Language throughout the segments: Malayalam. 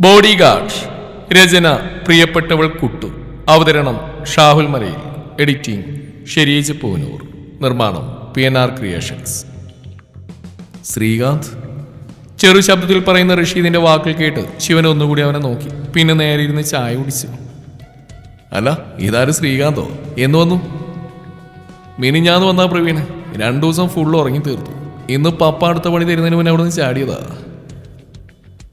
ബോഡി ഗാർഡ് രചന പ്രിയപ്പെട്ടവൾ കുട്ടു. അവതരണം ഷാഹുൽ മലയിൽ. എഡിറ്റിംഗ് ഷെരീജ് പൂനൂർ. നിർമ്മാണം P N R creations. Sreekanth. ചെറു ശബ്ദത്തിൽ പറയുന്ന റഷീദിന്റെ വാക്കിൽ കേട്ട് ശിവൻ ഒന്നുകൂടി അവനെ നോക്കി. പിന്നെ നേരെ ഇരുന്ന് ചായ കുടിച്ചു. അല്ല ഇതാര് ശ്രീകാന്തോ? എന്ന് വന്നു. മിനിഞ്ഞാന്ന് വന്നാ പ്രവീണ്. രണ്ടു ദിവസം ഫുൾ ഉറങ്ങി തീർത്തു. ഇന്ന് പപ്പ അടുത്ത പണി തരുന്നതിന് മുന്നേ അവിടെ നിന്ന് ചാടിയതാ.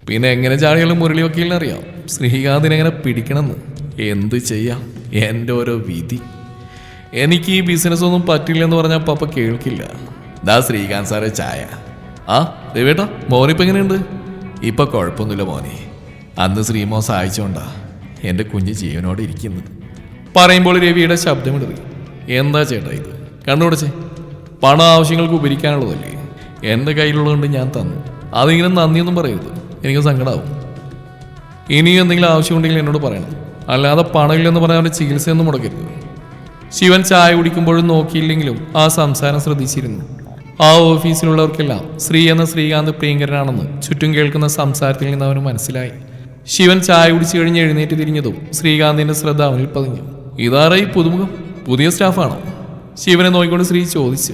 പിന്നെ എങ്ങനെ ചാടിയാലും മുരളി വക്കീലിനെ അറിയാം. ശ്രീകാന്തിനെ എങ്ങനെ പിടിക്കണമെന്ന്? എന്ത് ചെയ്യാം? എന്റെ ഓരോ വിധി. എനിക്ക് ഈ ബിസിനസ് ഒന്നും പറ്റില്ലെന്ന് പറഞ്ഞാൽ പപ്പ കേൾക്കില്ല. ദാ ശ്രീകാന്ത് സാറെ ചായ. ആ ദേവേട്ടാ മോനിപ്പോ എങ്ങനെയുണ്ട്? ഇപ്പൊ കുഴപ്പമൊന്നുമില്ല മോനെ. അന്ന് ശ്രീമോ സഹായിച്ചോണ്ടാ എന്റെ കുഞ്ഞ് ജീവനോട് ഇരിക്കുന്നത് പറയുമ്പോൾ രവിയുടെ ശബ്ദമിടറി എന്താ ചേട്ടാ ഇത്? കണ്ടുപിടിച്ചേ. പണം ആവശ്യങ്ങൾക്ക് ഉപരിക്കാനുള്ളതല്ലേ? എന്റെ കയ്യിലുള്ളതുകൊണ്ട് ഞാൻ തന്നു. അതിങ്ങനെ നന്ദിയൊന്നും പറയരുത്. എനിക്ക് സങ്കടമാവും ഇനിയും എന്തെങ്കിലും ആവശ്യമുണ്ടെങ്കിൽ എന്നോട് പറയണം. അല്ലാതെ പണമില്ലെന്ന് പറഞ്ഞാൽ അവന്റെ ചികിത്സയൊന്നും മുടക്കരുത്. ശിവൻ ചായ കുടിക്കുമ്പോഴും നോക്കിയില്ലെങ്കിലും ആ സംസാരം ശ്രദ്ധിച്ചിരുന്നു. ആ ഓഫീസിലുള്ളവർക്കെല്ലാം ശ്രീ എന്ന ശ്രീകാന്ത് പ്രിയങ്കരനാണെന്ന് ചുറ്റും കേൾക്കുന്ന സംസാരത്തിൽ നിന്ന് അവന് മനസ്സിലായി. ശിവൻ ചായ കുടിച്ചു കഴിഞ്ഞ് എഴുന്നേറ്റ് തിരിഞ്ഞതും ശ്രീകാന്തിന്റെ ശ്രദ്ധ അവനിൽ പതിഞ്ഞു. ഇതാറേ ഈ പുതുമുഖം? പുതിയ സ്റ്റാഫാണോ? ശിവനെ നോക്കിക്കൊണ്ട് ശ്രീ ചോദിച്ചു.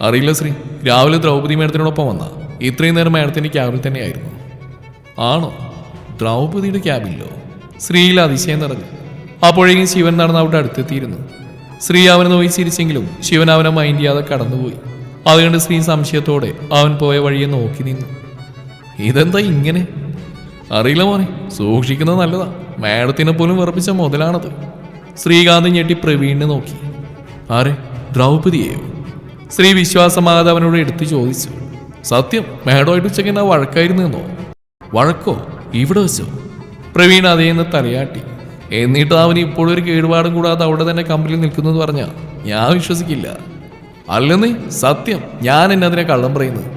അറിയില്ല ശ്രീ. രാവിലെ ദ്രൗപദി മേഡത്തിനോടൊപ്പം വന്ന. ഇത്രയും നേരം മാഡത്തിന്റെ ക്യാബിൽ തന്നെയായിരുന്നു. ആണോ? ദ്രൗപദിയുടെ ക്യാബിലോ? ശ്രീയിൽ അതിശയം നിറഞ്ഞു. അപ്പോഴേക്കും ശിവൻ നടന്ന് അവിടെ അടുത്തെത്തിയിരുന്നു. ശ്രീ അവനെ നോയി ചിരിച്ചെങ്കിലും ശിവൻ അവനെ മൈൻഡ് ചെയ്യാതെ കടന്നുപോയി. അതുകൊണ്ട് ശ്രീ സംശയത്തോടെ അവൻ പോയ വഴിയെ നോക്കി നിന്നു. ഇതെന്താ ഇങ്ങനെ? അറിയില്ല മോനെ സൂക്ഷിക്കുന്നത് നല്ലതാ. മേഡത്തിനെ പോലും വിറപ്പിച്ച മുതലാണത്. ശ്രീകാന്ത് ഞെട്ടി പ്രവീണിനെ നോക്കി. ആരെ? ദ്രൗപതിയെയോ ശ്രീ വിശ്വാസമാകാതെ അവനോട് എടുത്തു ചോദിച്ചു. സത്യം മാഡമായിട്ട് ഉച്ചയ്ക്ക് എന്നാ വഴക്കായിരുന്നു എന്നോ? വഴക്കോ? ഇവിടെ വെച്ചോ? പ്രവീൺ അതേന്ന് തലയാട്ടി. എന്നിട്ട് അവൻ ഇപ്പോഴും ഒരു കേടുപാടും കൂടാതെ അവിടെ തന്നെ കമ്പനിയിൽ നിൽക്കുന്നു പറഞ്ഞാ ഞാൻ വിശ്വസിക്കില്ല. അല്ലെന്ന് സത്യം ഞാൻ എന്നെ അതിനെ കള്ളം പറയുന്നത്.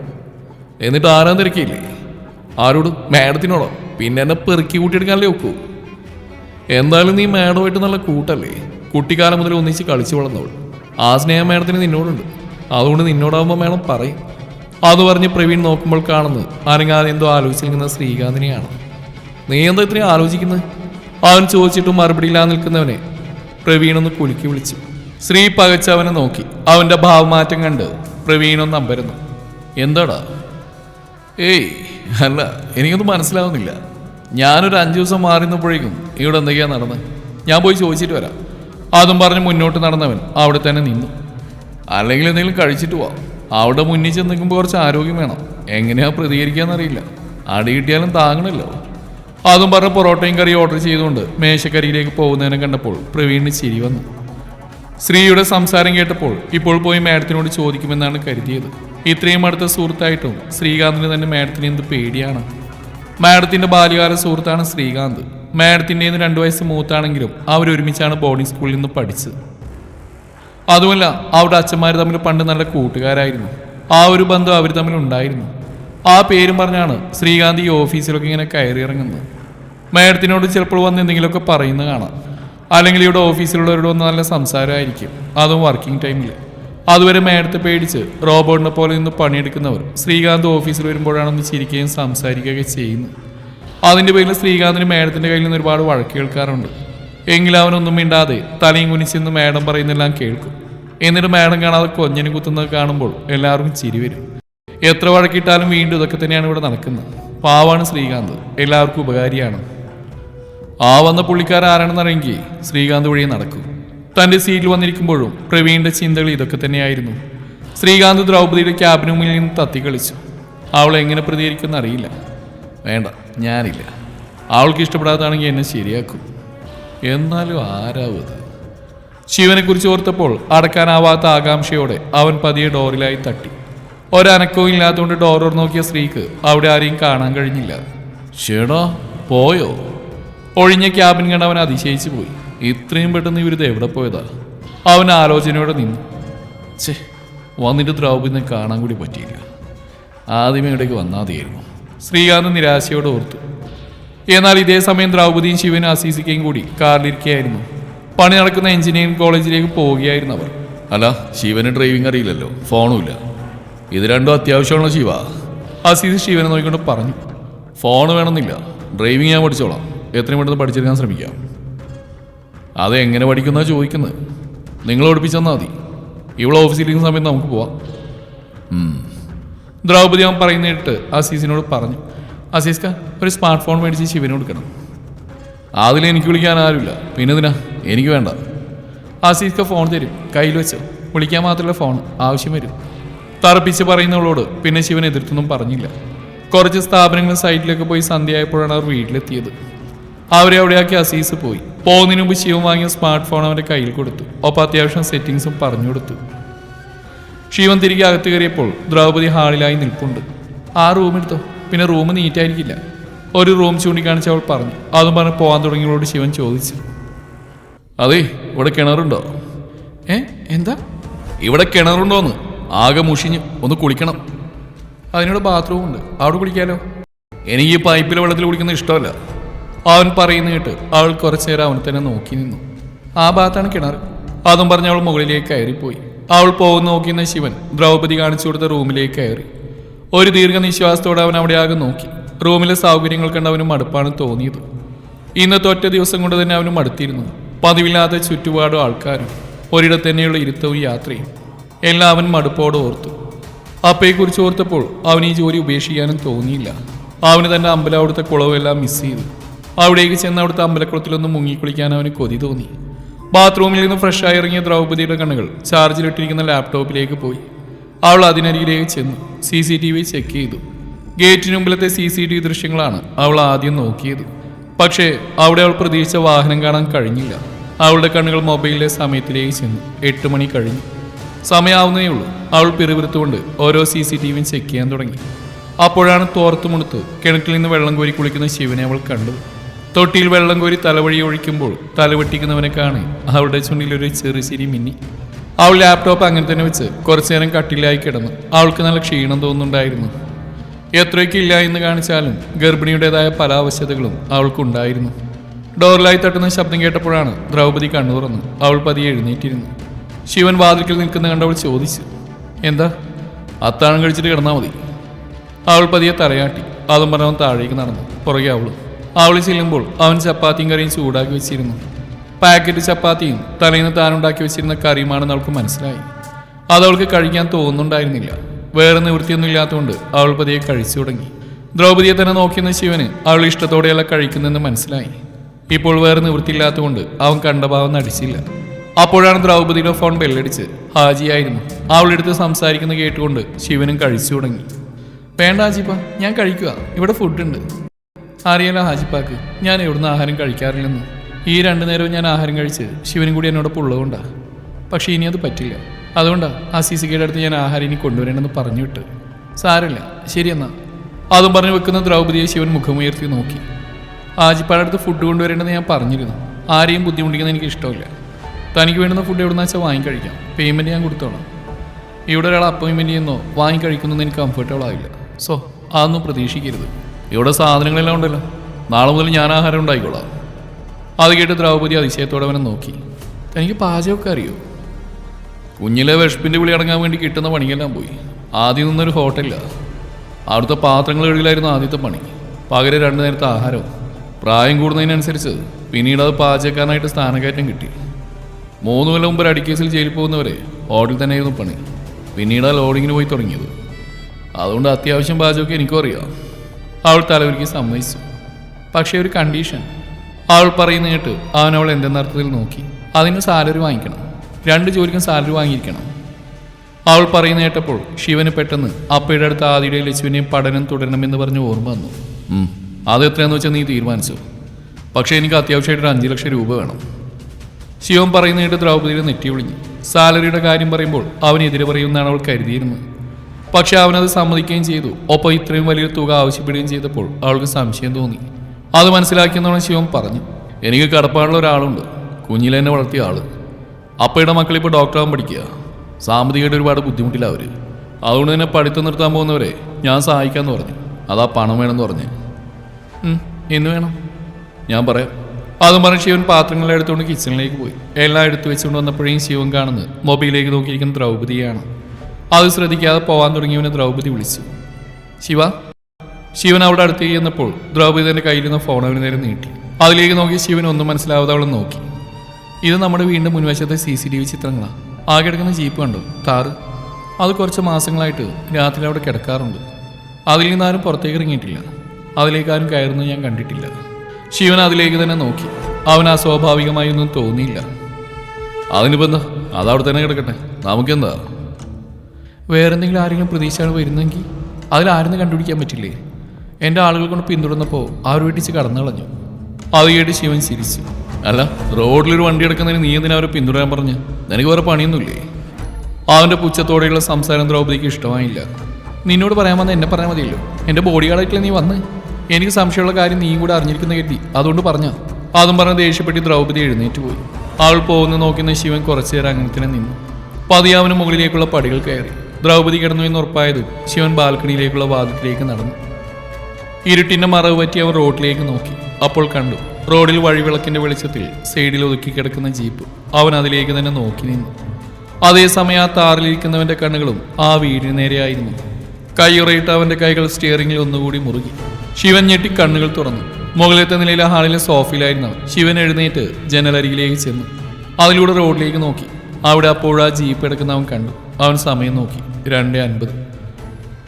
എന്നിട്ട് ആരാൻ തിരക്കിയില്ലേ? ആരോട്? മാഡത്തിനോടോ? പിന്നെ എന്നെ പെറുക്കി കൂട്ടിയെടുക്കാനല്ലേ ഒക്കൂ. എന്തായാലും നീ മാഡമായിട്ട് നല്ല കൂട്ടല്ലേ? കുട്ടിക്കാലം മുതൽ ഒന്നിച്ച് കളിച്ചു വളർന്നവൾ. ആ സ്നേഹം മാഡത്തിന് നിന്നോടുണ്ട്. അതുകൊണ്ട് നിന്നോടാവുമ്പോൾ മാഡം പറയും. അത് പറഞ്ഞ് പ്രവീൺ നോക്കുമ്പോൾ കാണുന്നത്. അനങ്ങാതെ എന്തോ ആലോചിച്ച് നിൽക്കുന്ന ശ്രീകാന്തിനെയാണ്. നീ എന്തോ ഇത്രയും ആലോചിക്കുന്നത്? അവൻ ചോദിച്ചിട്ടും മറുപടിയില്ലാതെ നിൽക്കുന്നവനെ പ്രവീൺ ഒന്ന് കുലുക്കി വിളിച്ചു. ശ്രീ പകച്ചവനെ നോക്കി. അവന്റെ ഭാവമാറ്റം കണ്ട് പ്രവീൺ ഒന്ന് അമ്പരുന്നു. എന്താടാ? ഏയ് അല്ല എനിക്കൊന്നും മനസ്സിലാവുന്നില്ല. ഞാനൊരു അഞ്ചു ദിവസം മാറി നിന്നപ്പോഴേക്കും ഇവിടെ എന്തൊക്കെയാ നടന്നത് ഞാൻ പോയി ചോദിച്ചിട്ട് വരാം. അതും പറഞ്ഞ് മുന്നോട്ട് നടന്നവൻ അവിടെ തന്നെ നിന്നു. അല്ലെങ്കിൽ എന്തെങ്കിലും കഴിച്ചിട്ട് പോവാം അവിടെ മുന്നിൽ ചെന്ന് നിൽക്കുമ്പോൾ കുറച്ച് ആരോഗ്യം വേണം. എങ്ങനെയാ പ്രതികരിക്കാന്നറിയില്ല. അടി കിട്ടിയാലും താങ്ങണല്ലോ. അതും പറഞ്ഞ പൊറോട്ടയും കറിയും ഓർഡർ ചെയ്തുകൊണ്ട് മേശക്കരിയിലേക്ക് പോകുന്നതിനെ കണ്ടപ്പോൾ പ്രവീണിന് ചിരി വന്നു. സ്ത്രീയുടെ സംസാരം കേട്ടപ്പോൾ ഇപ്പോൾ പോയി മാഡത്തിനോട് ചോദിക്കുമെന്നാണ് കരുതിയത്. ഇത്രയും അടുത്ത സുഹൃത്തായിട്ടും ശ്രീകാന്തിന് തന്നെ മാഡത്തിന് എന്ത് പേടിയാണ്. മാഡത്തിന്റെ ബാല്യകാല സുഹൃത്താണ് ശ്രീകാന്ത്. മാഡത്തിന്റെ രണ്ടു വയസ്സ് മൂത്താണെങ്കിലും അവരൊരുമിച്ചാണ് ബോർഡിംഗ് സ്കൂളിൽ നിന്ന് പഠിച്ചത്. അതുമല്ല അവിടെ അച്ഛന്മാർ തമ്മിൽ പണ്ട് നല്ല കൂട്ടുകാരായിരുന്നു. ആ ഒരു ബന്ധം അവർ തമ്മിൽ ഉണ്ടായിരുന്നു. ആ പേരും പറഞ്ഞാണ് ശ്രീകാന്ത് ഈ ഓഫീസിലൊക്കെ ഇങ്ങനെ കയറി ഇറങ്ങുന്നത് മേഡത്തിനോട് ചിലപ്പോൾ വന്ന് എന്തെങ്കിലുമൊക്കെ പറയുന്ന കാണാം. അല്ലെങ്കിൽ ഇവിടെ ഓഫീസിലുള്ളവരോട് വന്ന് നല്ല സംസാരമായിരിക്കും. അതും വർക്കിംഗ് ടൈമിൽ അതുവരെ മേഡത്തെ പേടിച്ച് റോബോട്ടിനെ പോലെ നിന്ന് പണിയെടുക്കുന്നവർ ശ്രീകാന്ത് ഓഫീസിൽ വരുമ്പോഴാണ് ഒന്ന് ചിരിക്കുകയും സംസാരിക്കുകയൊക്കെ ചെയ്യുന്നത്. അതിന്റെ പേരിൽ ശ്രീകാന്തിന് മേഡത്തിന്റെ കയ്യിൽ നിന്ന് ഒരുപാട് വഴക്ക് കേൾക്കാറുണ്ട്. എങ്കിലും അവനൊന്നും മിണ്ടാതെ തലയും കുനിച്ചെന്ന് മാഡം പറയുന്നെല്ലാം കേൾക്കും. എന്നിട്ട് മാഡം കാണാതെ കൊഞ്ഞിനെ കുത്തുന്നത് കാണുമ്പോൾ എല്ലാവർക്കും ചിരി വരും. എത്ര വഴക്കിട്ടാലും വീണ്ടും ഇതൊക്കെ തന്നെയാണ് ഇവിടെ നടക്കുന്നത്. പാവാണ് ശ്രീകാന്ത്. എല്ലാവർക്കും ഉപകാരിയാണ്. ആ വന്ന പുള്ളിക്കാരൻ ആരാണെന്നറിയെങ്കിൽ ശ്രീകാന്ത് വഴി നടക്കും. തന്റെ സീറ്റിൽ വന്നിരിക്കുമ്പോഴും പ്രവീണിന്റെ ചിന്തകൾ ഇതൊക്കെ തന്നെയായിരുന്നു. ശ്രീകാന്ത് ദ്രൗപദിയുടെ ക്യാബിന് മുന്നിൽ നിന്ന് തത്തി കളിച്ചു. അവൾ എങ്ങനെ പ്രതികരിക്കുമെന്ന് അറിയില്ല. വേണ്ട ഞാനില്ല. അവൾക്ക് ഇഷ്ടപ്പെടാത്തതാണെങ്കിൽ എന്നെ ശരിയാക്കും. എന്നാലും ആരാവത്? ശിവനെക്കുറിച്ച് ഓർത്തപ്പോൾ അടക്കാനാവാത്ത ആകാംക്ഷയോടെ അവൻ പതിയെ ഡോറിലായി തട്ടി. ഒരനക്കവും ഇല്ലാത്തതുകൊണ്ട് ഡോർ നോക്കിയ സ്ത്രീക്ക് അവിടെ ആരെയും കാണാൻ കഴിഞ്ഞില്ല. ചേടാ പോയോ? ഒഴിഞ്ഞ ക്യാബിൻ കണ്ട് അവൻ അതിശയിച്ചു പോയി. ഇത്രയും പെട്ടെന്ന് ഇവരിത് എവിടെ പോയതാ? അവൻ ആലോചനയോടെ നിന്നു. ചേ വന്നിട്ട് ദ്രൗപദിനെ കാണാൻ കൂടി പറ്റിയില്ല. ആദ്യമേ ഇവിടേക്ക് വന്നാൽ മതിയായിരുന്നു. ശ്രീകാന്ത് നിരാശയോടെ ഓർത്തു. എന്നാൽ ഇതേ സമയം ദ്രൗപതിയും ശിവനും അസീസിക്കയും കൂടി കാറിലിരിക്കുകയായിരുന്നു പണി നടക്കുന്ന എഞ്ചിനീയറിംഗ് കോളേജിലേക്ക് പോവുകയായിരുന്നു അവർ. അല്ല ശിവന് ഡ്രൈവിംഗ് അറിയില്ലല്ലോ. ഫോണുമില്ല. ഇത് രണ്ടും അത്യാവശ്യമാണോ ശിവ. അസീസ് ശിവനെ നോക്കിക്കൊണ്ട് പറഞ്ഞു. ഫോൺ വേണമെന്നില്ല. ഡ്രൈവിംഗ് ഞാൻ പഠിച്ചോളാം. എത്രയും പെട്ടെന്ന് പഠിച്ചെടുക്കാൻ ശ്രമിക്കാം. അത് എങ്ങനെ പഠിക്കുന്ന ചോദിക്കുന്നത്? നിങ്ങൾ പഠിപ്പിച്ചു തന്നാൽ മതി. ഇവിടെ ഓഫീസിലിരിക്കുന്ന സമയത്ത് നമുക്ക് പോവാം. ദ്രൗപതി ദ്രൗപദി അവൻ പറയുന്നിട്ട് അസീസിനോട് പറഞ്ഞു. അസീസ്ക ഒരു സ്മാർട്ട് ഫോൺ മേടിച്ച് ശിവന് കൊടുക്കണം. അതിൽ എനിക്ക് വിളിക്കാൻ ആരുമില്ല. പിന്നെ ഇതിനാ എനിക്ക് വേണ്ട. അസീസ്ക ഫോൺ തരും. കയ്യിൽ വെച്ചോ. വിളിക്കാൻ മാത്രമല്ല ഫോൺ ആവശ്യം വരും. തറപ്പിച്ച് പറയുന്നവളോട് പിന്നെ ശിവൻ എതിർത്തൊന്നും പറഞ്ഞില്ല. കുറച്ച് സ്ഥാപനങ്ങൾ സൈറ്റിലൊക്കെ പോയി സന്ധ്യയായപ്പോഴാണ് അവർ വീട്ടിലെത്തിയത്. അവരെ അവിടെയാക്കി അസീസ് പോയി. പോകുന്നതിന് മുമ്പ് ശിവൻ വാങ്ങിയ സ്മാർട്ട് ഫോൺ അവന്റെ കയ്യിൽ കൊടുത്തു. ഒപ്പം അത്യാവശ്യം സെറ്റിങ്സും പറഞ്ഞു കൊടുത്തു. ശിവൻ തിരികെ അകത്ത് കയറിയപ്പോൾ ദ്രൗപദി ഹാളിലായി നിൽപ്പുണ്ട്. ആ റൂം എടുത്തോ? പിന്നെ റൂം നീറ്റായിരിക്കില്ല. ഒരു റൂം ചൂണ്ടിക്കാണിച്ച് അവൾ പറഞ്ഞു. അതും പറഞ്ഞ് പോകാൻ തുടങ്ങിയവളോട് ശിവൻ ചോദിച്ചു. അതെ ഇവിടെ കിണറുണ്ടോ? ഏ എന്താ? ഇവിടെ കിണറുണ്ടോന്ന്. ആകെ മുഷിഞ്ഞ് ഒന്ന് കുളിക്കണം. അതിനോട് ബാത്റൂം ഉണ്ട്. അവിടെ കുളിക്കാലോ? എനിക്ക് ഈ പൈപ്പിലെ വെള്ളത്തിൽ കുളിക്കുന്നത് ഇഷ്ടമല്ല. അവൻ പറയുന്ന കേട്ട് അവൾ കുറച്ചു നേരം അവനെ തന്നെ നോക്കി നിന്നു. ആ ഭാഗത്താണ് കിണർ. അതും പറഞ്ഞ് അവൾ മുകളിലേക്ക് കയറിപ്പോയി. അവൾ പോകുന്ന നോക്കിയിരുന്ന ശിവൻ ദ്രൗപദി കാണിച്ചു കൊടുത്ത റൂമിലേക്ക് കയറി. ഒരു ദീർഘനിശ്വാസത്തോടെ അവൻ അവിടെ ആകെ നോക്കി. റൂമിലെ സൗകര്യങ്ങൾ കണ്ട് അവന് മടുപ്പാണ് തോന്നിയത്. ഇന്നത്തെ ഒറ്റ ദിവസം കൊണ്ട് തന്നെ അവന് മടുത്തിരുന്നു. പതിവില്ലാത്ത ചുറ്റുപാടും ആൾക്കാരും ഒരിടത്ത് തന്നെയുള്ള ഇരുത്തവും യാത്രയും എല്ലാം അവൻ മടുപ്പോടെ ഓർത്തു. അപ്പയെക്കുറിച്ച് ഓർത്തപ്പോൾ അവൻ ഈ ജോലി ഉപേക്ഷിക്കാനും തോന്നിയില്ല. അവന് തന്റെ അമ്പലം അവിടുത്തെ കുളവുമെല്ലാം മിസ് ചെയ്തു. അവിടേക്ക് ചെന്ന് അവിടുത്തെ അമ്പലക്കുളത്തിലൊന്ന് മുങ്ങിക്കുളിക്കാൻ അവന് കൊതി തോന്നി. ബാത്റൂമിൽ നിന്ന് ഫ്രഷായി ഇറങ്ങിയ ദ്രൗപതിയുടെ കണ്ണുകൾ ചാർജിലിട്ടിരിക്കുന്ന ലാപ്ടോപ്പിലേക്ക് പോയി. അവൾ അതിനരികിലേക്ക് ചെന്നു. C C T V check ചെയ്തു. ഗേറ്റിന് മുമ്പിലത്തെ സി സി ടി വി ദൃശ്യങ്ങളാണ് അവൾ ആദ്യം നോക്കിയത്. പക്ഷേ അവിടെ അവൾ പ്രതീക്ഷിച്ച വാഹനം കാണാൻ കഴിഞ്ഞില്ല. അവളുടെ കണ്ണുകൾ മൊബൈലിലെ സമയത്തിലേക്ക് ചെന്നു. എട്ട് മണി കഴിഞ്ഞു. സമയാവുന്നേ ഉള്ളൂ. അവൾ പിറുപിറുത്തുകൊണ്ട് ഓരോ സി സി ടി വിയും ചെക്ക് ചെയ്യാൻ തുടങ്ങി. അപ്പോഴാണ് തോർത്തു തോർത്തുമുണുത്ത് കിണറ്റിൽ നിന്ന് വെള്ളം കോരി കുളിക്കുന്ന ശിവനെ അവൾ കണ്ടു തൊട്ടിയിൽ വെള്ളം കോരി തലവഴി ഒഴിക്കുമ്പോൾ തലവെട്ടിക്കുന്നവനെ കാണി അവളുടെ ചുണ്ടിലൊരു ഒരു ചെറു ചിരി മിന്നി. അവൾ ലാപ്ടോപ്പ് അങ്ങനെ തന്നെ വെച്ച് കുറച്ചു നേരം കട്ടിലായി കിടന്നു. അവൾക്ക് നല്ല ക്ഷീണം തോന്നുന്നുണ്ടായിരുന്നു. എത്രയൊക്കെ ഇല്ല എന്ന് കാണിച്ചാലും ഗർഭിണിയുടേതായ പല ആവശ്യതകളും അവൾക്കുണ്ടായിരുന്നു ഡോറിലായി തട്ടുന്ന ശബ്ദം കേട്ടപ്പോഴാണ് ദ്രൗപദി കണ്ണു തുറന്നു. അവൾ പതിയെ എഴുന്നേറ്റിരുന്നു. ശിവൻ വാതിൽക്കൽ നിൽക്കുന്ന കണ്ടവൾ ചോദിച്ചു എന്താ? അത്താഴം കഴിച്ചിട്ട് കിടന്നാൽ മതി. അവൾ പതിയെ തലയാട്ടി അതും പറഞ്ഞവൻ താഴേക്ക് നടന്നു. പുറകെ അവളും. അവൾ ചെല്ലുമ്പോൾ അവൻ ചപ്പാത്തിയും കറിയും ചൂടാക്കി വെച്ചിരുന്നു. പാക്കറ്റ് ചപ്പാത്തിയും തലേന്ന് താനുണ്ടാക്കി വെച്ചിരുന്ന കറിയുമാണെന്ന് അവൾക്ക് മനസ്സിലായി. അതവൾക്ക് കഴിക്കാൻ തോന്നുന്നുണ്ടായിരുന്നില്ല. വേറെ നിവൃത്തിയൊന്നും ഇല്ലാത്തതുകൊണ്ട് അവൾ പതിയെ കഴിച്ചു തുടങ്ങി. ദ്രൗപതിയെ തന്നെ നോക്കിയെന്ന ശിവന് അവൾ ഇഷ്ടത്തോടെയല്ല കഴിക്കുന്നെന്ന് മനസ്സിലായി. ഇപ്പോൾ വേറെ നിവൃത്തിയില്ലാത്തതുകൊണ്ട് അവൻ കണ്ട ഭാവം നടിച്ചില്ല. അപ്പോഴാണ് ദ്രൗപതിയുടെ ഫോൺ ബെല്ലടിച്ച് ഹാജിയായിരുന്നു. അവളെടുത്ത് സംസാരിക്കുന്ന കേട്ടുകൊണ്ട് ശിവനും കഴിച്ചു തുടങ്ങി. വേണ്ട ഹാജിപ്പ ഞാൻ കഴിക്കുക. ഇവിടെ ഫുഡുണ്ട് അറിയാലോ ഹാജിപ്പാക്ക് ഞാൻ എവിടുന്ന് ആഹാരം കഴിക്കാറില്ലെന്ന്. ഈ രണ്ടു നേരവും ഞാൻ ആഹാരം കഴിച്ച് ശിവനും കൂടി എന്നോടൊപ്പം ഉള്ളതുകൊണ്ടാണ് പക്ഷേ ഇനി അത് പറ്റില്ല. അതുകൊണ്ടാണ് ആ സി സി കെയുടെ അടുത്ത് ഞാൻ ആഹാരം ഇനി കൊണ്ടുവരേണ്ടെന്ന് പറഞ്ഞു വിട്ട് സാരമില്ല. ശരിയെന്നാ അതും പറഞ്ഞു വെക്കുന്ന ദ്രൗപതിയെ ശിവൻ മുഖമുയർത്തി നോക്കി. ആജിപ്പാടെ അടുത്ത് ഫുഡ് കൊണ്ടുവരേണ്ടെന്ന് ഞാൻ പറഞ്ഞിരുന്നു. ആരെയും ബുദ്ധിമുട്ടിക്കുന്ന എനിക്ക് ഇഷ്ടമില്ല. തനിക്ക് വേണ്ടുന്ന ഫുഡ് എവിടെ നിന്ന് വെച്ചാൽ വാങ്ങിക്കഴിക്കാം പേയ്മെന്റ് ഞാൻ കൊടുത്തോളാം. ഇവിടെ ഒരാൾ അപ്പോയിൻമെന്റ് ചെയ്യുന്നോ വാങ്ങിക്കഴിക്കുന്നു എനിക്ക് കംഫർട്ടബിൾ ആവില്ല. സോ അതൊന്നും പ്രതീക്ഷിക്കരുത്. ഇവിടെ സാധനങ്ങളെല്ലാം ഉണ്ടല്ലോ. നാളെ മുതൽ ഞാൻ ആഹാരം ഉണ്ടായിക്കോളാം അത് കേട്ട് ദ്രൗപദി അതിശയത്തോടെ അവനെ നോക്കി. എനിക്ക് പാചകമൊക്കെ അറിയോ? കുഞ്ഞിലെ വിഷപ്പിന്റെ വിളി അടങ്ങാൻ വേണ്ടി കിട്ടുന്ന പണിയെല്ലാം പോയി. ആദ്യം നിന്നൊരു ഹോട്ടലിലാണ് അവിടുത്തെ പാത്രങ്ങൾ കഴുകലായിരുന്നു ആദ്യത്തെ പണി. പകരം രണ്ടു നേരത്തെ ആഹാരവും. പ്രായം കൂടുന്നതിനനുസരിച്ച് പിന്നീട് അത് പാചകക്കാരനായിട്ട് സ്ഥാനക്കയറ്റം കിട്ടി. മൂന്ന് കൊല്ലം മുമ്പ് അടിക്കേസിൽ ജയിലിൽ പോകുന്നവരെ ഹോട്ടലിൽ തന്നെയായിരുന്നു പണി. പിന്നീട് ആ ലോഡിങ്ങിന് പോയി തുടങ്ങിയത്. അതുകൊണ്ട് അത്യാവശ്യം പാചകമൊക്കെ എനിക്കും അറിയാം. അവൾ തലവരിക്ക് സമ്മതിച്ചു. പക്ഷേ ഒരു കണ്ടീഷൻ. അവൾ പറയുന്ന കേട്ട് അവൻ അവൾ എന്തെന്ന അർത്ഥത്തിൽ നോക്കി. അതിന് സാലറി വാങ്ങിക്കണം. രണ്ട് ജോലിക്കും സാലറി വാങ്ങിയിരിക്കണം. അവൾ പറയുന്ന കേട്ടപ്പോൾ ശിവന് പെട്ടെന്ന് അപ്പയുടെ അടുത്ത് ആദിയുടെ ലച്ചുവിനെയും പഠനം തുടരണമെന്ന് പറഞ്ഞ് ഓർമ്മ വന്നു. അത് എത്രയാന്ന് വെച്ചാൽ നീ തീരുമാനിച്ചു? പക്ഷേ എനിക്ക് അത്യാവശ്യമായിട്ട് ഒരു അഞ്ച് ലക്ഷം രൂപ വേണം. ശിവൻ പറയുന്ന കേട്ട് ദ്രൗപദിയെ നെറ്റി ഒളിഞ്ഞു. സാലറിയുടെ കാര്യം പറയുമ്പോൾ അവനെതിരെ പറയുമെന്നാണ് അവൾ കരുതിയിരുന്നത്. പക്ഷേ അവനത് സമ്മതിക്കുകയും ചെയ്തു. ഒപ്പം ഇത്രയും വലിയൊരു തുക ആവശ്യപ്പെടുകയും ചെയ്തപ്പോൾ അവൾക്ക് സംശയം തോന്നി. അത് മനസ്സിലാക്കിയെന്നാണ് ശിവൻ പറഞ്ഞു. എനിക്ക് കടപ്പാടുള്ള ഒരാളുണ്ട്. കുഞ്ഞിലെ എന്നെ വളർത്തിയ ആൾ. അപ്പയുടെ മക്കളിപ്പോൾ ഡോക്ടറാകാൻ പഠിക്കുക. സാമ്പത്തികമായിട്ട് ഒരുപാട് ബുദ്ധിമുട്ടില്ല അവർ അതുകൊണ്ട് തന്നെ പഠിത്തം നിർത്താൻ പോകുന്നവരെ ഞാൻ സഹായിക്കാമെന്ന് പറഞ്ഞു. അതാ പണം വേണമെന്ന് പറഞ്ഞു. എന്ന് വേണം. ഞാൻ പറയാം. അതും പറഞ്ഞ് ശിവൻ പാത്രങ്ങളെ എടുത്തുകൊണ്ട് കിച്ചണിലേക്ക് പോയി. എല്ലാം എടുത്തു വെച്ചുകൊണ്ട് വന്നപ്പോഴേയും ശിവൻ കാണുന്നത് മൊബൈലിലേക്ക് നോക്കിയിരിക്കുന്ന ദ്രൗപതിയാണ് അത് ശ്രദ്ധിക്കാതെ പോകാൻ തുടങ്ങിയവനെ ദ്രൗപതി വിളിച്ചു. ശിവ ശിവൻ അവിടെ അടുത്ത് ചെന്നപ്പോൾ ദ്രൗപദിന്റെ കയ്യിലിരുന്ന ഫോൺ അവന് നേരെ നീട്ടി. അതിലേക്ക് നോക്കി ശിവൻ ഒന്നും മനസ്സിലാവാതെ അവളെ നോക്കി. ഇത് നമ്മുടെ വീണ്ടും മുൻവശത്തെ സി സി ടി വി ചിത്രങ്ങളാണ് ആകെ കിടക്കുന്ന ജീപ്പ് കണ്ടു? താറ് അത് കുറച്ച് മാസങ്ങളായിട്ട് രാത്രി അവിടെ കിടക്കാറുണ്ട്. അതിൽ നിന്ന് ആരും പുറത്തേക്ക് ഇറങ്ങിയിട്ടില്ല. അതിലേക്ക് ആരും കയറുന്നത് ഞാൻ കണ്ടിട്ടില്ല. ശിവൻ അതിലേക്ക് തന്നെ നോക്കി. അവൻ അസ്വാഭാവികമായി ഒന്നും തോന്നിയില്ല. അതിനിപ്പോ എന്താ? അതവിടെ തന്നെ കിടക്കട്ടെ. നമുക്കെന്താ? വേറെന്തെങ്കിലും ആരെങ്കിലും പ്രതീക്ഷയാണ് വരുന്നെങ്കിൽ അതിലാരെന്ന് കണ്ടുപിടിക്കാൻ പറ്റില്ലേ? എന്റെ ആളുകൾ കൊണ്ട് പിന്തുടർന്നപ്പോൾ അവർ വെട്ടിച്ച് കടന്നു കളഞ്ഞു. അത് കേട്ട് ശിവൻ ചിരിച്ചു. അല്ല റോഡിലൊരു വണ്ടി എടുക്കുന്നതിന് നീ എന്തിനാ അവരെ പിന്തുടരാൻ പറഞ്ഞ്? നിനക്ക് വേറെ പണിയൊന്നുമില്ലേ? അവന്റെ പുച്ഛത്തോടെയുള്ള സംസാരം ദ്രൗപദിക്ക് ഇഷ്ടമായില്ല. നിന്നോട് പറയാൻ വന്ന എന്നെ പറയാൻ മതിയല്ലോ. എന്റെ ബോഡി ഗാർഡായിട്ടില്ല നീ വന്ന്? എനിക്ക് സംശയമുള്ള കാര്യം നീ കൂടെ അറിഞ്ഞിരിക്കുന്ന കരുതി അതുകൊണ്ട് പറഞ്ഞ. അതും പറഞ്ഞ് ദേഷ്യപ്പെട്ട് ദ്രൗപദി എഴുന്നേറ്റ് പോയി. അവൾ പോകുന്ന നോക്കുന്ന ശിവൻ കുറച്ചു നേരം അങ്ങനെ തന്നെ നിന്നു. പതിയാവിന് മുകളിലേക്കുള്ള പടികൾ കയറി. ദ്രൗപദി കിടന്നു എന്ന് ഉറപ്പായതും ശിവൻ ബാൽക്കണിയിലേക്കുള്ള വാതിലേക്ക് നടന്നു. ഇരുട്ടിന്റെ മറവ് പറ്റി അവർ റോഡിലേക്ക് നോക്കി. അപ്പോൾ കണ്ടു റോഡിൽ വഴിവിളക്കിന്റെ വെളിച്ചത്തിൽ സൈഡിൽ ഒതുക്കി കിടക്കുന്ന ജീപ്പ് അവൻ അതിലേക്ക് തന്നെ നോക്കി നിന്നു. അതേസമയം ആ താറിലിരിക്കുന്നവന്റെ കണ്ണുകളും ആ വീടിന് നേരെയായിരുന്നു കൈയുറയിട്ട് അവന്റെ കൈകൾ സ്റ്റിയറിംഗിൽ ഒന്നുകൂടി മുറുകി. ശിവൻ ഞെട്ടി കണ്ണുകൾ തുറന്നു. മുകളിലത്തെ നിലയിലെ ഹാളിലെ സോഫയിലായിരുന്നു ശിവൻ എഴുന്നേറ്റ് ജനലരികിലേക്ക് ചെന്നു. അതിലൂടെ റോഡിലേക്ക് നോക്കി. അവിടെ അപ്പോൾ ആ ജീപ്പ് എടുക്കുന്ന അവൻ കണ്ടു. അവൻ സമയം നോക്കി രണ്ട് അൻപത്.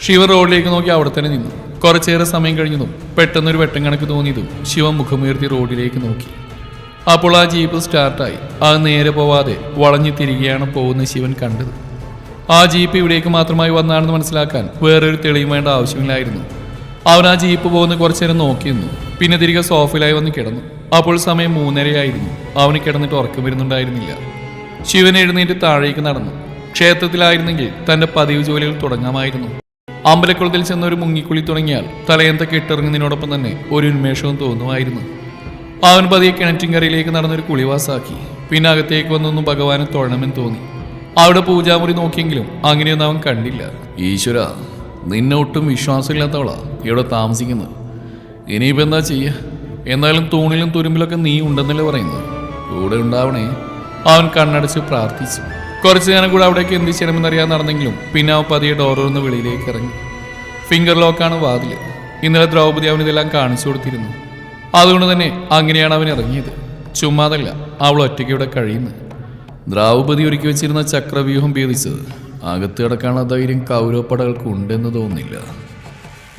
ശിവ റോഡിലേക്ക് നോക്കി അവിടെ തന്നെ നിന്നു. കുറച്ചേറെ സമയം കഴിഞ്ഞതും പെട്ടെന്നൊരു വെട്ടം കണക്ക് തോന്നിയതും ശിവ മുഖമുയർത്തി റോഡിലേക്ക് നോക്കി. അപ്പോൾ ആ ജീപ്പ് സ്റ്റാർട്ടായി. അത് നേരെ പോവാതെ വളഞ്ഞു തിരികെയാണ് പോകുന്ന ശിവൻ കണ്ടത്. ആ ജീപ്പ് ഇവിടേക്ക് മാത്രമായി വന്നാണെന്ന് മനസ്സിലാക്കാൻ വേറൊരു തെളിയും വേണ്ട ആവശ്യമില്ലായിരുന്നു. അവൻ ആ ജീപ്പ് പോകുന്ന കുറച്ചു നേരം നോക്കിയിരുന്നു പിന്നെ തിരികെ സോഫയിലായി വന്ന് കിടന്നു. അപ്പോൾ സമയം മൂന്നരയായിരുന്നു. അവന് കിടന്നിട്ട് ഉറക്കം വരുന്നുണ്ടായിരുന്നില്ല. ശിവൻ എഴുന്നേറ്റ് താഴേക്ക് നടന്നു. ക്ഷേത്രത്തിലായിരുന്നെങ്കിൽ തന്റെ പതിവ് ജോലികൾ തുടങ്ങാമായിരുന്നു. അമ്പലക്കുളത്തിൽ ചെന്ന് ഒരു മുങ്ങിക്കുളി തുടങ്ങിയാൽ തലയന്ത കെട്ടിറങ്ങുന്നതിനോടൊപ്പം തന്നെ ഒരു ഉന്മേഷവും തോന്നുമായിരുന്നു. അവൻ പതിയെ കിണറ്റിൻകരയിലേക്ക് നടന്നൊരു കുളിവാസാക്കി. പിന്നെ അകത്തേക്ക് വന്നൊന്നും ഭഗവാനെ തൊഴണമെന്ന് തോന്നി. അവിടെ പൂജാമുറി നോക്കിയെങ്കിലും അങ്ങനെയൊന്നും അവൻ കണ്ടില്ല. ഈശ്വര നിന്നെ ഒട്ടും വിശ്വാസമില്ലാത്തവളാ ഇവിടെ താമസിക്കുന്നത്. ഇനിയിപ്പോൾ എന്താ ചെയ്യുക എന്നാലും തൂണിലും തുരുമ്പിലൊക്കെ നീ ഉണ്ടെന്നല്ലേ പറയുന്നത്. കൂടെ ഉണ്ടാവണേ. അവൻ കണ്ണടച്ച് പ്രാർത്ഥിച്ചു. കുറച്ചു നേരം കൂടെ അവിടേക്ക് എന്ത് ചെയ്യണമെന്ന് അറിയാൻ നടന്നെങ്കിലും പിന്നെ അവൻ പതിയെ ഡോറൊന്ന് വെളിയിലേക്ക് ഇറങ്ങി. ഫിംഗർ ലോക്കാണ് വാതിൽ ഇന്നലെ ദ്രൗപദി അവൻ ഇതെല്ലാം കാണിച്ചു കൊടുത്തിരുന്നു. അതുകൊണ്ട് തന്നെ അങ്ങനെയാണ് അവൻ ഇറങ്ങിയത്. ചുമ്മാതല്ല അവൾ ഒറ്റയ്ക്ക് ഇവിടെ കഴിയുന്നത് ദ്രൗപദി ഒരുക്കി വെച്ചിരുന്ന ചക്രവ്യൂഹം ഭേദിച്ചത്. അകത്ത് കിടക്കാനുള്ള ധൈര്യം കൗരവപ്പടകൾക്ക് ഉണ്ടെന്ന് തോന്നുന്നില്ല.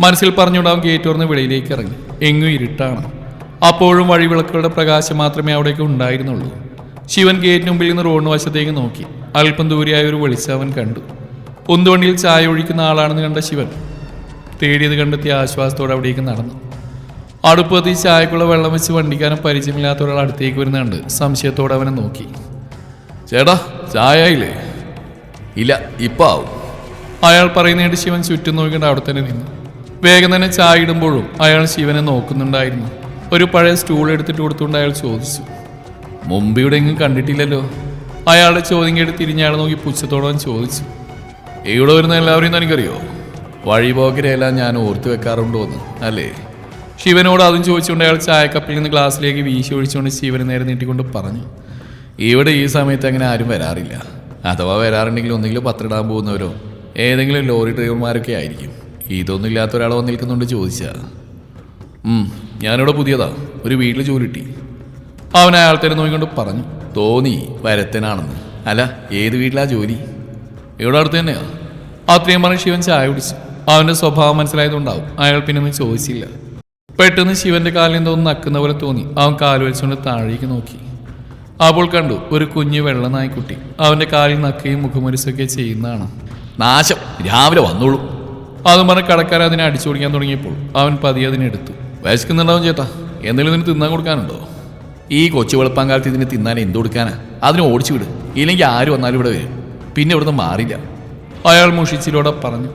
മനസ്സിൽ പറഞ്ഞുകൊണ്ട് അവൻ ഗേറ്റ് തുറന്ന് വെളിയിലേക്ക് ഇറങ്ങി. എങ്ങും ഇരുട്ടാണ്. അപ്പോഴും വഴിവിളക്കുകളുടെ പ്രകാശം മാത്രമേ അവിടേക്ക് ഉണ്ടായിരുന്നുള്ളൂ. ശിവൻ ഗേറ്റിന് മുമ്പിൽ നിന്ന് റോഡിന് വശത്തേക്ക് നോക്കി. അല്പം ദൂരെയായ ഒരു വെളിച്ചവൻ കണ്ടു. ഉന്തുവണ്ടിയിൽ ചായ ഒഴിക്കുന്ന ആളാണെന്ന് കണ്ട ശിവൻ തേടിയത് കണ്ടെത്തിയ ആശ്വാസത്തോടെ അവിടേക്ക് നടന്നു. അടുപ്പ് കത്തി ചായക്കുള്ള വെള്ളം വെച്ച് വണ്ടിക്കാരൻ പരിചയമില്ലാത്ത ഒരാൾ അടുത്തേക്ക് വരുന്നുണ്ട്. സംശയത്തോടെ അവനെ നോക്കി. ചേട്ടാ ചായ ഇല്ലേ ഇല്ല ഇപ്പൊ ആവും അയാൾ പറയുന്നതായിട്ട് ശിവൻ ചുറ്റും നോക്കിയിട്ട് അവിടെ തന്നെ നിന്നു. വേഗം തന്നെ ചായ ഇടുമ്പോഴും അയാൾ ശിവനെ നോക്കുന്നുണ്ടായിരുന്നു. ഒരു പഴയ സ്റ്റൂൾ എടുത്തിട്ട് കൊടുത്തുകൊണ്ട് അയാൾ ചോദിച്ചു. മുമ്പ് ഇവിടെ എങ്ങും കണ്ടിട്ടില്ലല്ലോ. അയാളുടെ ചോദ്യം കേട്ട് തിരിഞ്ഞയാൾ നോക്കി പുച്ഛത്തോടെ ചോദിച്ചു ഇവിടെ വരുന്ന എല്ലാവരെയും എനിക്കറിയോ? വഴിപോക്കരെല്ലാം ഞാൻ ഓർത്തു വെക്കാറുണ്ടോ എന്ന് അല്ലേ? ശിവനോട് അതും ചോദിച്ചുകൊണ്ട് അയാൾ ചായക്കപ്പിൽ നിന്ന് ഗ്ലാസ്സിലേക്ക് വീശി ഒഴിച്ചുകൊണ്ട് ശിവന് നേരെ നീട്ടിക്കൊണ്ട് പറഞ്ഞു ഇവിടെ ഈ സമയത്ത് അങ്ങനെ ആരും വരാറില്ല. അഥവാ വരാറുണ്ടെങ്കിൽ ഒന്നെങ്കിലും പത്രിടാൻ പോകുന്നവരോ ഏതെങ്കിലും ലോറി ഡ്രൈവർമാരൊക്കെ ആയിരിക്കും. ഇതൊന്നും ഇല്ലാത്ത ഒരാൾ വന്ന് നിൽക്കുന്നുണ്ട് ചോദിച്ചാ. ഞാനിവിടെ പുതിയതാ ഒരു വീട്ടിൽ ജോലി കിട്ടി. അവൻ അയാൾ തന്നെ നോക്കിക്കൊണ്ട് പറഞ്ഞു തോന്നി വരത്തനാണെന്ന്. അല്ല ഏത് വീട്ടിലാ ജോലി? ഇവിടെ അടുത്ത് തന്നെയാ? അത്രയും പറഞ്ഞ് ശിവൻ ചായ കുടിച്ചു. അവന്റെ സ്വഭാവം മനസ്സിലായതുകൊണ്ടാവും അയാൾ പിന്നെ ഒന്നും ചോദിച്ചില്ല. പെട്ടെന്ന് ശിവന്റെ കാലിൽ എന്തോ നക്കുന്ന പോലെ തോന്നി. അവൻ കാൽ വലിച്ചുകൊണ്ട് താഴേക്ക് നോക്കി. അപ്പോൾ കണ്ടു ഒരു കുഞ്ഞു വെള്ള നായ്ക്കുട്ടി അവന്റെ കാലിൽ നക്കുകയും മുഖമുരിസൊക്കെ ചെയ്യുന്നതാണ്. നാശം. രാവിലെ വന്നോളൂ. അതും പറഞ്ഞ് കടക്കാരൻ അതിനെ അടിച്ചോടിക്കാൻ തുടങ്ങിയപ്പോൾ അവൻ പതിയെ അതിനെടുത്തു വിശക്കുന്നുണ്ടാവും ചേട്ടാ. എന്തെങ്കിലും ഇതിന് തിന്നാൻ കൊടുക്കാനുണ്ടോ? ഈ കൊച്ചു വെളുപ്പാങ്കാലത്ത് ഇതിന് തിന്നാൻ എന്ത് കൊടുക്കാനാ? അതിനെ ഓടിച്ചു വിട്. ഇല്ലെങ്കിൽ ആര് വന്നാലും ഇവിടെ വരും. പിന്നെ ഇവിടുന്ന് മാറില്ല. അയാൾ മുഷിച്ചിലൂടെ പറഞ്ഞു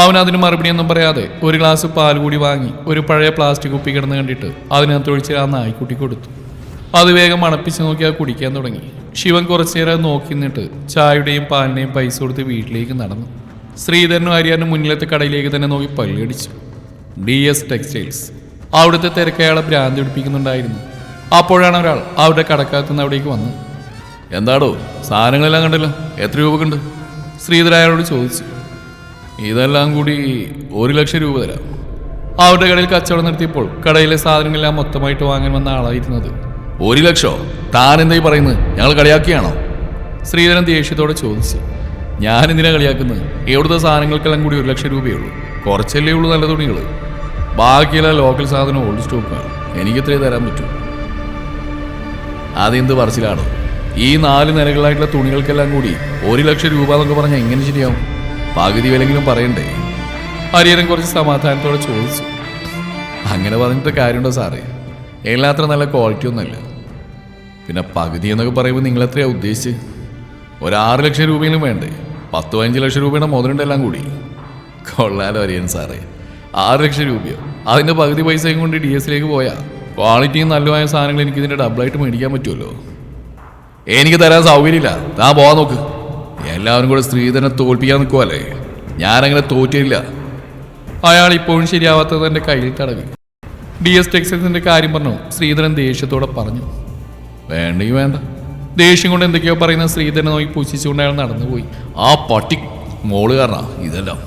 അവൻ അതിന് മറുപടിയൊന്നും പറയാതെ ഒരു ഗ്ലാസ് പാൽ കൂടി വാങ്ങി ഒരു പഴയ പ്ലാസ്റ്റിക് കുപ്പി കിടന്ന് കണ്ടിട്ട് അതിനകത്ത് ഒഴിച്ച് ആ നായ്ക്കുട്ടി കൊടുത്തു. അത് വേഗം മണപ്പിച്ച് നോക്കി അത് കുടിക്കാൻ തുടങ്ങി. ശിവൻ കുറച്ചു നേരം നോക്കി നിന്നിട്ട് ചായയുടെയും പാലിന്റെയും പൈസ കൊടുത്ത് വീട്ടിലേക്ക് നടന്നു. ശ്രീധരനും ആര്യാനും മുന്നിലത്തെ കടയിലേക്ക് തന്നെ നോക്കി പല്ലടിച്ചു ഡി എസ് ടെക്സ്റ്റൈൽസ്. അവിടുത്തെ തിരക്കയാളെ ഭ്രാന്തി പിടിപ്പിക്കുന്നുണ്ടായിരുന്നു. അപ്പോഴാണ് ഒരാൾ അവിടെ കടക്കാത്തുനിന്ന് അവിടേക്ക് വന്നത്. എന്താടോ സാധനങ്ങളെല്ലാം കണ്ടല്ലോ? എത്ര രൂപക്കുണ്ട്? ശ്രീധര അയാളോട് ചോദിച്ചു. ഇതെല്ലാം കൂടി ഒരു ലക്ഷം രൂപ തരാം. അവരുടെ കടയിൽ കച്ചവടം നടത്തിയപ്പോൾ കടയിലെ സാധനങ്ങളെല്ലാം മൊത്തമായിട്ട് വാങ്ങാൻ വന്ന ആളായിരുന്നത്. ഒരു ലക്ഷോ? താൻ എന്തായി പറയുന്നത്? ഞങ്ങൾ കളിയാക്കിയാണോ? ശ്രീധരൻ ദേഷ്യത്തോടെ ചോദിച്ചു. ഞാൻ എന്തിനാ കളിയാക്കുന്നത്? എവിടുത്തെ സാധനങ്ങൾക്കെല്ലാം കൂടി ഒരു ലക്ഷം രൂപയേ ഉള്ളൂ. കുറച്ചല്ലേ ഉള്ളൂ നല്ല തുണികൾ ബാക്കിയെല്ലാം ലോക്കൽ സാധനം ഓൾഡ് സ്റ്റോക്കാണ് എനിക്കിത്രേ തരാൻ പറ്റൂ. അതെന്ത് പറച്ചിലാണോ? ഈ നാല് നിലകളായിട്ടുള്ള തുണികൾക്കെല്ലാം കൂടി ഒരു ലക്ഷം രൂപ എന്നൊക്കെ പറഞ്ഞാൽ എങ്ങനെ ശരിയാവും? പകുതി വിലെങ്കിലും പറയണ്ടേ? ഹരിഹരൻ കുറച്ച് സമാധാനത്തോടെ ചോദിച്ചു. അങ്ങനെ പറഞ്ഞിട്ട് കാര്യമുണ്ടോ സാറേ? എല്ലാത്ര നല്ല ക്വാളിറ്റി ഒന്നുമല്ല. പിന്നെ പകുതി എന്നൊക്കെ പറയുമ്പോൾ നിങ്ങൾ എത്രയാണ് ഉദ്ദേശിച്ച്? ഒരു ആറ് ലക്ഷം രൂപയിലും വേണ്ടേ? പത്ത് പതിനഞ്ച് ലക്ഷം രൂപയുടെ മുതലുണ്ടെല്ലാം കൂടി. കൊള്ളാലോ അറിയാൻ സാറേ. ആറ് ലക്ഷം രൂപയോ? അതിന്റെ പകുതി പൈസയും കൊണ്ട് ഡി എസിലേക്ക് പോയാൽ ക്വാളിറ്റിയും നല്ലതായ സാധനങ്ങൾ എനിക്ക് ഇതിന്റെ ഡബിളായിട്ട് മേടിക്കാൻ പറ്റുമല്ലോ. എനിക്ക് തരാൻ സൗകര്യമില്ല. താൻ പോകാൻ നോക്ക്. എല്ലാവരും കൂടെ സ്ത്രീധനെ തോൽപ്പിക്കാൻ നിൽക്കുമല്ലേ ഞാനങ്ങനെ തോറ്റില്ല അയാൾ ഇപ്പോഴും ശരിയാവാത്തത് എന്റെ കയ്യിൽ തടവി. ഡി എസ് ടെക്സ്റ്റൈൽസിന്റെ കാര്യം പറഞ്ഞു. ശ്രീധരൻ ദേഷ്യത്തോടെ പറഞ്ഞു. വേണ്ടേ വേണ്ട. ദേഷ്യം കൊണ്ട് എന്തൊക്കെയോ പറയുന്ന ശ്രീധരനെ നോക്കി പുച്ഛിച്ചുകൊണ്ട് അയാൾ നടന്നുപോയി. ആ പട്ടി മോൾ കാരണ ഇതെല്ലാം.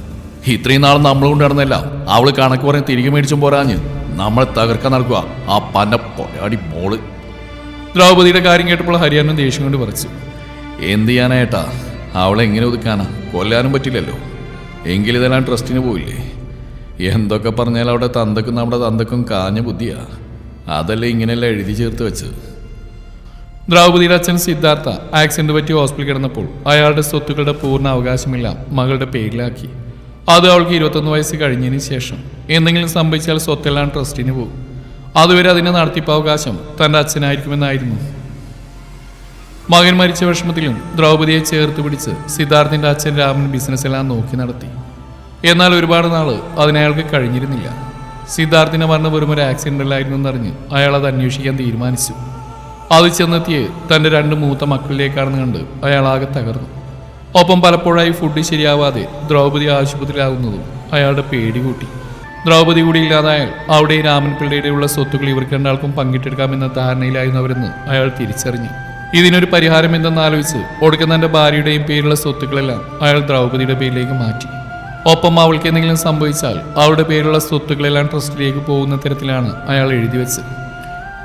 ഇത്രയും നാൾ നമ്മൾ കൊണ്ട് നടന്നെല്ലാം അവൾ കണക്ക് പറഞ്ഞ് തിരികെ മേടിച്ചും പോരാഞ്ഞ്. നമ്മളെ തകർക്കാൻ നടക്കുക. ആ പന്ന പൊടാടി മോൾ. ദ്രൗപതിയുടെ കാര്യം കേട്ടപ്പോൾ ഹരിയാനും ദേഷ്യം കൊണ്ട് പറിച്ചു. എന്ത് ചെയ്യാനായിട്ടാ അവളെ എങ്ങനെ ഒതുക്കാനാ? കൊല്ലാനും പറ്റില്ലല്ലോ. എങ്കിലിതെല്ലാം ട്രസ്റ്റിന് പോയില്ലേ എന്തൊക്കെ പറഞ്ഞാൽ അവിടെ തന്തക്കും നമ്മുടെ തന്തക്കും കാഞ്ഞ ബുദ്ധിയാ. അതല്ലേ ഇങ്ങനെയല്ല എഴുതി ചേർത്ത് വെച്ചത്. ദ്രൗപതിയുടെ അച്ഛൻ സിദ്ധാർത്ഥ ആക്സിഡന്റ് പറ്റി ഹോസ്പിറ്റലിൽ കിടന്നപ്പോൾ അയാളുടെ സ്വത്തുക്കളുടെ പൂർണ അവകാശമില്ല മകളുടെ പേരിലാക്കി. അത് അവൾക്ക് ഇരുപത്തൊന്ന് വയസ്സ് കഴിഞ്ഞതിന് ശേഷം. എന്തെങ്കിലും സംഭവിച്ചാൽ സ്വത്തെല്ലാം ട്രസ്റ്റിന് പോകും. അതുവരെ അതിന്റെ നടത്തിപ്പവകാശം തന്റെ അച്ഛനായിരിക്കുമെന്നായിരുന്നു. മകൻ മരിച്ച വിഷമത്തിലും ദ്രൗപതിയെ ചേർത്ത് പിടിച്ച് സിദ്ധാർത്ഥിന്റെ അച്ഛൻ രാമൻ ബിസിനസ്സെല്ലാം നോക്കി നടത്തി. എന്നാൽ ഒരുപാട് നാൾ അതിനയാൾക്ക് കഴിഞ്ഞിരുന്നില്ല. സിദ്ധാർത്ഥിനെ മരണം വെറും ഒരു ആക്സിഡന്റിലായിരുന്നു എന്നറിഞ്ഞ് അയാൾ അത് അന്വേഷിക്കാൻ തീരുമാനിച്ചു. അത് ചെന്നെത്തിയെ തന്റെ രണ്ട് മൂത്ത മക്കളിലേക്കാണെന്ന് കണ്ട് അയാൾ ആകെ തകർന്നു. ഒപ്പം പലപ്പോഴായി ഫുഡ് ശരിയാവാതെ ദ്രൗപദി ആശുപത്രിയിലാകുന്നതും അയാളുടെ പേടി കൂട്ടി. ദ്രൗപദി കൂടി ഇല്ലാതായാൽ അവിടെ രാമൻ പിള്ളയുടെയുള്ള സ്വത്തുക്കൾ ഇവർക്ക് രണ്ടാൾക്കും പങ്കിട്ടെടുക്കാമെന്ന ധാരണയിലായിരുന്നു അവരെന്ന് അയാൾ തിരിച്ചറിഞ്ഞു. ഇതിനൊരു പരിഹാരം എന്തെന്ന് ആലോചിച്ച് ഒടുക്കം തന്റെ ഭാര്യയുടെയും പേരിലുള്ള സ്വത്തുക്കളെല്ലാം അയാൾ ദ്രൗപദിയുടെ പേരിലേക്ക് മാറ്റി. ഒപ്പം അവൾക്ക് എന്തെങ്കിലും സംഭവിച്ചാൽ അവളുടെ പേരിലുള്ള സ്വത്തുക്കളെല്ലാം ട്രസ്റ്റിലേക്ക് പോകുന്ന തരത്തിലാണ് അയാൾ എഴുതി വെച്ചത്.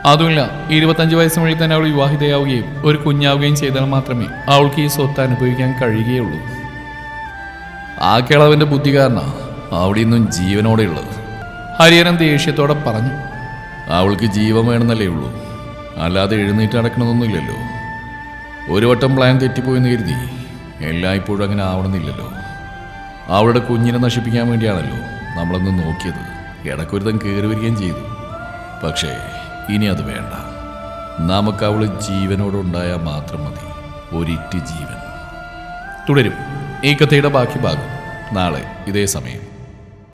അതുമില്ല ഇരുപത്തഞ്ച് വയസ്സ് വഴി തന്നെ അവൾ വിവാഹിതയാവുകയും ഒരു കുഞ്ഞാവുകയും ചെയ്താൽ മാത്രമേ അവൾക്ക് ഈ സ്വത്ത് അനുഭവിക്കാൻ കഴിയുകയുള്ളൂ. ആ കേളവന്റെ ബുദ്ധി കാരണ അവിടെ ഇന്നും ജീവനോടെ ഉള്ളത്. ഹരിഹരൻ ദേഷ്യത്തോടെ പറഞ്ഞു അവൾക്ക് ജീവൻ വേണമെന്നല്ലേ ഉള്ളൂ. അല്ലാതെ എഴുന്നേറ്റ് നടക്കണമെന്നൊന്നുമില്ലല്ലോ ഒരു വട്ടം പ്ലാൻ തെറ്റിപ്പോയെന്ന് കരുതി എല്ലായ്പ്പോഴും അങ്ങനെ ആവണമെന്നില്ലല്ലോ. അവളുടെ കുഞ്ഞിനെ നശിപ്പിക്കാൻ വേണ്ടിയാണല്ലോ നമ്മളൊന്ന് നോക്കിയത്. ഇടക്കൊരുത്തം കയറി വരികയും ചെയ്തു. പക്ഷേ ഇനി അത് വേണ്ട. നമുക്ക് അവൾ ജീവനോടുണ്ടായാൽ മാത്രം മതി. ഒരിറ്റ് ജീവൻ. തുടരും. ഈ കഥയുടെ ബാക്കി ഭാഗം. നാളെ ഇതേ സമയം.